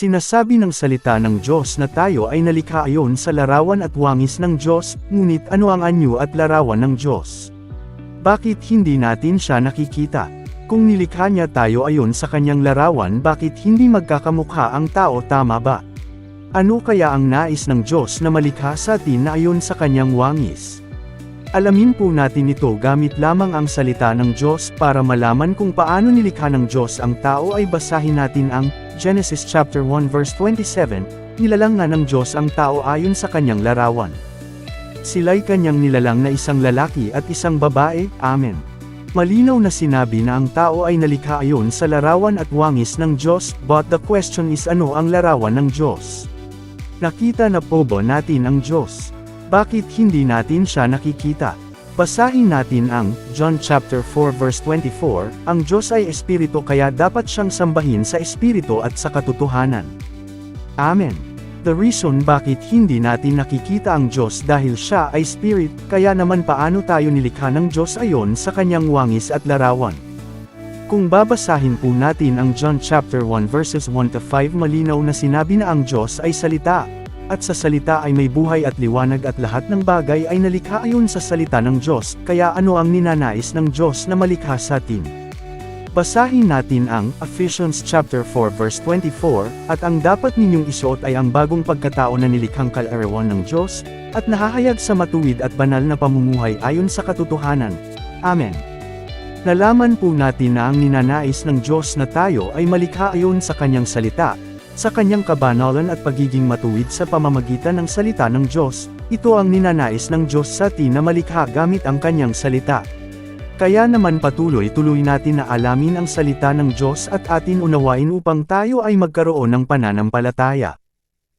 Sinasabi ng salita ng Diyos na tayo ay nalikha ayon sa larawan at wangis ng Diyos, ngunit ano ang anyo at larawan ng Diyos? Bakit hindi natin siya nakikita? Kung nilikha niya tayo ayon sa kanyang larawan bakit hindi magkakamukha ang tao tama ba? Ano kaya ang nais ng Diyos na malikha sa atin na ayon sa kanyang wangis? Alamin po natin ito gamit lamang ang salita ng Diyos para malaman kung paano nilikha ng Diyos ang tao ay basahin natin ang Genesis chapter 1 verse 27, nilalang nga ng Diyos ang tao ayon sa kanyang larawan. Sila'y kanyang nilalang na isang lalaki at isang babae, Amen. Malinaw na sinabi na ang tao ay nalikha ayon sa larawan at wangis ng Diyos, but the question is ano ang larawan ng Diyos? Nakita na po ba natin ang Diyos? Bakit hindi natin siya nakikita? Basahin natin ang John chapter 4 verse 24, ang Diyos ay espiritu kaya dapat siyang sambahin sa espiritu at sa katotohanan. Amen. The reason bakit hindi natin nakikita ang Diyos dahil siya ay spirit, kaya naman paano tayo nilikha ng Diyos ayon sa kanyang wangis at larawan. Kung babasahin po natin ang John chapter 1 verses 1 to 5 malinaw na sinabi na ang Diyos ay salita, at sa salita ay may buhay at liwanag at lahat ng bagay ay nalikha ayon sa salita ng Diyos, kaya ano ang ninanais ng Diyos na malikha sa atin? Basahin natin ang Ephesians chapter 4 verse 24, at ang dapat ninyong isuot ay ang bagong pagkatao na nilikhang kalarawan ng Diyos, at nahahayag sa matuwid at banal na pamumuhay ayon sa katotohanan. Amen. Nalaman po natin na ang ninanais ng Diyos na tayo ay malikha ayon sa kanyang salita, sa kanyang kabanalan at pagiging matuwid sa pamamagitan ng salita ng Diyos, ito ang ninanais ng Diyos sa atin na malikha gamit ang kanyang salita. Kaya naman patuloy-tuloy natin na alamin ang salita ng Diyos at atin unawain upang tayo ay magkaroon ng pananampalataya.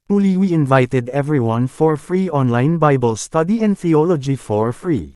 Muli we invited everyone for free online Bible study and theology for free.